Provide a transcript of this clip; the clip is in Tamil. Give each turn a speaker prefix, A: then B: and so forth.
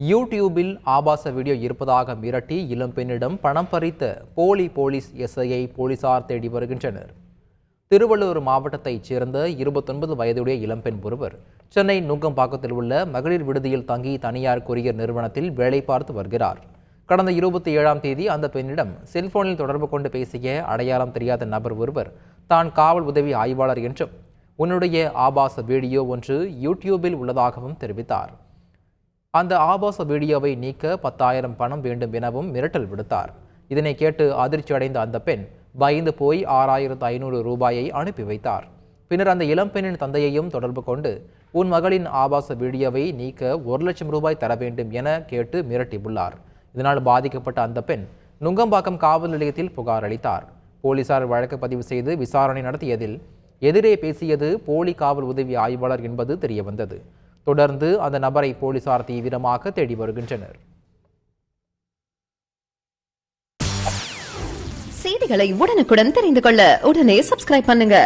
A: யூடியூபில் ஆபாச வீடியோ இருப்பதாக மிரட்டி இளம்பெண்ணிடம் பணம் பறித்த போலி போலீஸ் எஸ்ஐயை போலீசார் தேடி வருகின்றனர். திருவள்ளூர் மாவட்டத்தைச் சேர்ந்த இருபத்தொன்பது வயதுடைய இளம்பெண் ஒருவர் சென்னை நுங்கம்பாக்கத்தில் உள்ள மகளிர் விடுதியில் தங்கி தனியார் கொரியர் நிறுவனத்தில் வேலை பார்த்து வருகிறார். கடந்த இருபத்தி ஏழாம் தேதி அந்த பெண்ணிடம் செல்போனில் தொடர்பு கொண்டு பேசிய அடையாளம் தெரியாத நபர் ஒருவர் தான் காவல் உதவி ஆய்வாளர் என்றும் உன்னுடைய ஆபாச வீடியோ ஒன்று யூடியூபில் உள்ளதாகவும் தெரிவித்தார். அந்த ஆபாச வீடியோவை நீக்க பத்தாயிரம் பணம் வேண்டும் எனவும் மிரட்டல் விடுத்தார். இதனை கேட்டு அதிர்ச்சி அடைந்த அந்த பெண் பயந்து போய் ஆறாயிரத்து ஐநூறு ரூபாயை அனுப்பி வைத்தார். பின்னர் அந்த இளம்பெண்ணின் தந்தையையும் தொடர்பு கொண்டு உன் மகளின் ஆபாச வீடியோவை நீக்க ஒரு லட்சம் ரூபாய் தர வேண்டும் என கேட்டு மிரட்டியுள்ளார். இதனால் பாதிக்கப்பட்ட அந்த பெண் நுங்கம்பாக்கம் காவல் நிலையத்தில் புகார் அளித்தார். போலீசார் வழக்கு பதிவு செய்து விசாரணை நடத்தியதில் எதிரே பேசியது போலி காவல் உதவி ஆய்வாளர் என்பது தெரியவந்தது. தொடர்ந்து அந்த நபரை போலீசார் தீவிரமாக தேடி வருகின்றனர்.
B: செய்திகளை உடனுக்குடன் தெரிந்து கொள்ள உடனே சப்ஸ்கிரைப் பண்ணுங்க.